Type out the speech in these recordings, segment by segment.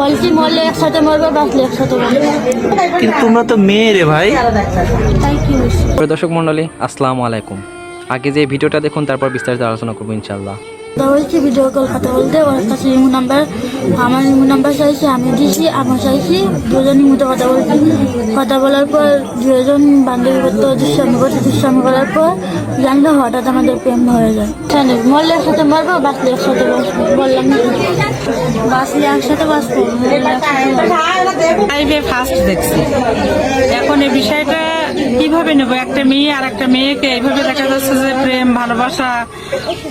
বলছি মরলে একসাথে মরবো বাঁচলে একসাথে মরবো। কিন্তু তোমরা তো মেয়ে রে ভাই। তাই কি হয়েছে? দর্শক মণ্ডলী আসসালামু আলাইকুম। আগে যে ভিডিওটা দেখুন তারপর বিস্তারিত আলোচনা করব ইনশাল্লাহ বলছি ভিডিও কল কথা বলতে ওর কাছে ইমো নাম্বার আমার ইমো নাম্বার চাইছি আমি দিয়েছি আমার চাইছি দুজন ইমোতে কথা বলছি। কথা বলার পর দুজন বান্ধবী করতে দুষ্টামি করছে দুষ্টামি করার পর জানলে হঠাৎ আমাদের প্রেম হয়ে যায়। মরলে একসাথে মরবো বাঁচলে একসাথে বললাম। বাঁচলে একসাথে বাঁচবো? লাইভে ফার্স্ট দেখছি। এখন এই বিষয়টা কীভাবে নেব? একটা মেয়ে আর একটা মেয়েকে এইভাবে দেখা যাচ্ছে যে প্রেম, ভালোবাসা,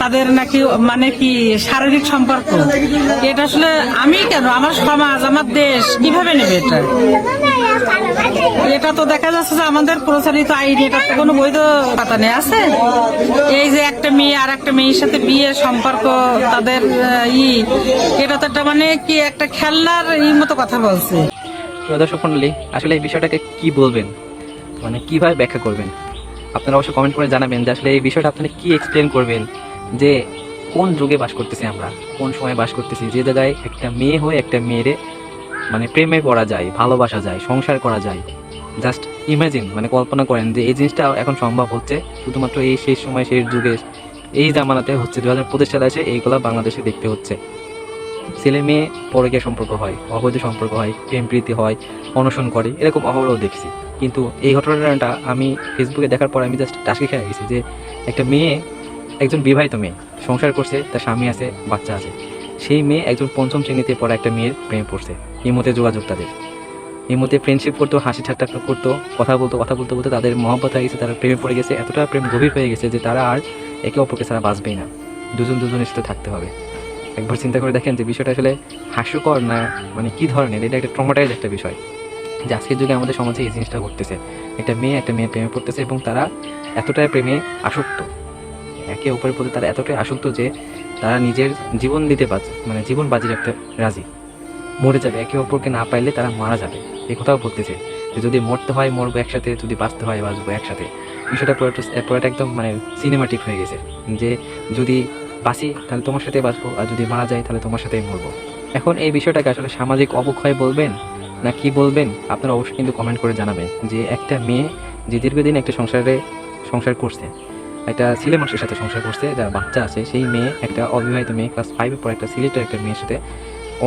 তাদের নাকি মানে কি শারীরিক সম্পর্ক? এটা আসলে আমি কেন? আমার সমাজ, আমার দেশ, কীভাবে নেবে এটা? এটা তো দেখা যাচ্ছে যে আমাদের প্রচলিত আইন এটা তো কোনো বৈধ কথা নেই, আছে? এই যে একটা মেয়ে আর একটা মেয়ের সাথে বিয়ে সম্পর্ক, তাদের ই, এটা তো একটা মানে কি একটা খেলনার ই মতো কথা বলছে। দর্শক মণ্ডলী আসলে এই বিষয়টাকে কি বলবেন? মানে কীভাবে ব্যাখ্যা করবেন? আপনারা অবশ্যই কমেন্ট করে জানাবেন যে আসলে এই বিষয়টা আপনারা কি এক্সপ্লেন করবেন? যে কোন যুগে বাস করতেছি আমরা? কোন সময় বাস করতেছি? যে জায়গায় একটা মেয়ে হয়ে একটা মেয়েরে মানে প্রেমে পড়া যায়, ভালোবাসা যায়, সংসার করা যায়। জাস্ট ইমাজিন মানে কল্পনা করেন যে এই জিনিসটা এখন সম্ভব হচ্ছে, শুধুমাত্র এই শেষ সময়, শেষ যুগে, এই জামানাতে হচ্ছে দু হাজার পঁচিশ সালে এসে এইগুলা বাংলাদেশে দেখতে হচ্ছে। ছেলে মেয়ে পরকীয় সম্পর্ক হয়, অবৈধ সম্পর্ক হয়, প্রেম প্রীতি হয়, অনশন করে, এরকম অহরহ দেখছি। কিন্তু এই ঘটনাটা আমি ফেসবুকে দেখার পর আমি জাস্ট টাসকে খেয়ে গেছি যে একটা মেয়ে, একজন বিবাহিত মেয়ে, সংসার করছে, তার স্বামী আছে, বাচ্চা আছে। সেই মেয়ে একজন পঞ্চম শ্রেণীতে পড়া একটা মেয়ের প্রেমে পড়ছে। এই মতে যোগাযোগ তাদের। মধ্যে ফ্রেন্ডশিপ করতো, হাসি ঠাট্টা করতো, কথা বলতো, কথা বলতে বলতে তাদের মহব্বত হয়ে গেছে, তারা প্রেমে পড়ে গেছে, এতটা প্রেম গভীর হয়ে গেছে যে তারা আর একে অপরকে ছাড়া বাঁচবেই না। দুজন দুজনের সাথে থাকতে হবে। একবার চিন্তা করে দেখেন যে বিষয়টা আসলে হাস্যকর না মানে কি ধরনের? এটা একটা ট্রমাটাইজ একটা বিষয়। যে আজকের যুগে আমাদের সমাজে এই জিনিসটা ঘটতেছে। একটা মেয়ে একটা মেয়ে প্রেমে পড়তেছে এবং তারা এতটাই প্রেমে আসক্ত। একে অপরের প্রতি তারা এতটাই আসক্ত যে তারা নিজের জীবন দিতে পারছে মানে জীবন বাজি রাখতে রাজি। মরে যাবে, একে অপরকে না পাইলে তারা মারা যাবে। এই কথাও বলতেছে যে যদি মরতে হয়, মরবো একসাথে, যদি বাঁচতে হয়, বাঁচবো একসাথে। বিষয়টা পুরোটা পুরোটা একদম মানে সিনেমাটিক হয়ে গেছে। যে যদি বাঁচি, তাহলে তোমার সাথে বাঁচবো, আর যদি মারা যায় তাহলে তোমার সাথেই মরবো। এখন এই বিষয়টাকে আসলে সামাজিক অবক্ষয় বলবেন না কি বলবেন, আপনারা অবশ্যই কিন্তু কমেন্ট করে জানাবেন যে একটা মেয়ে যে দীর্ঘদিন একটা সংসারে সংসার করছে, একটা ছেলে মানুষের সাথে সংসার করছে, যার বাচ্চা আছে, সেই মেয়ে একটা অবিবাহিত মেয়ে ক্লাস ফাইভের পর একটা সিলেটের একটা মেয়ের সাথে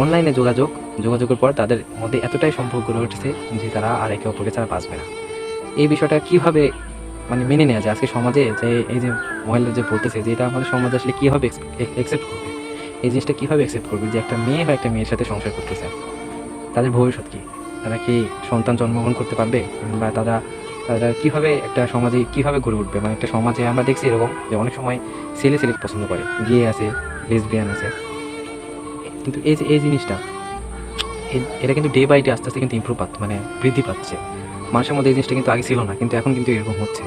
অনলাইনে যোগাযোগ, যোগাযোগের পর তাদের মধ্যে এতটাই সম্পর্ক গড়ে উঠেছে যে তারা আর একে অপরকে ছাড়া বাঁচবে না। এই বিষয়টা কীভাবে মানে মেনে নেওয়া যায় আজকে সমাজে যে এই যে মহিলা যে বলতেছে যে এটা আমাদের সমাজে আসলে কীভাবে অ্যাকসেপ্ট করবে? এই জিনিসটা কীভাবে অ্যাকসেপ্ট করবে যে একটা মেয়ে বা একটা মেয়ের সাথে সংসার করতেছে? তাদের ভবিষ্যৎ কী? তারা কি সন্তান জন্মগ্রহণ করতে পারবে? বা তারা তারা কীভাবে একটা সমাজে, কীভাবে গড়ে উঠবে? মানে একটা সমাজে আমরা দেখছি এরকম যে অনেক সময় ছেলে ছেলে পছন্দ করে, গিয়ে আছে লেসবিয়ান আছে। কিন্তু এই যে, এই জিনিসটা এটা কিন্তু ডে বাই ডে আস্তে আস্তে কিন্তু ইম্প্রুভ পাচ্ছে মানে বৃদ্ধি পাচ্ছে। মানুষের মধ্যে এই জিনিসটা কিন্তু আগে ছিল না, কিন্তু এখন কিন্তু এরকম হচ্ছে।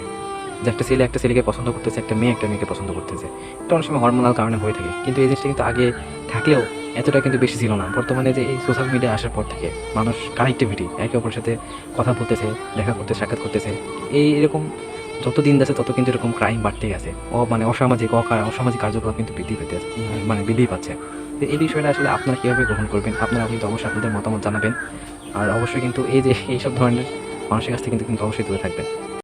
যে একটা ছেলে একটা ছেলেকে পছন্দ করতেছে, একটা মেয়ে একটা মেয়েকে পছন্দ করতেছে। এটা অনেক সময় হরমোনাল কারণে হয়ে থাকে, কিন্তু এই জিনিসটা কিন্তু আগে থাকলেও এতটা কিন্তু বেশি ছিল না। বর্তমানে যে এই সোশ্যাল মিডিয়া আসার পর থেকে মানুষ কানেক্টিভিটি একে অপরের সাথে কথা বলতেছে, দেখা করতে, সাক্ষাৎ করতেছে। এই এরকম যত দিন যাচ্ছে, তত কিন্তু এরকম ক্রাইম বাড়তেই আছে। ও মানে অসামাজিক অকার, অসামাজিক কার্যকলাপ কিন্তু বৃদ্ধি পেতে মানে বৃদ্ধি পাচ্ছে। তো এই বিষয়টা আসলে আপনারা কীভাবে গ্রহণ করবেন? আপনারা কিন্তু অবশ্যই আপনাদের মতামত জানাবেন। আর অবশ্যই কিন্তু এই যে এইসব ধরনের মানুষের কাছ থেকে কিন্তু অবশ্যই দূরে থাকবেন।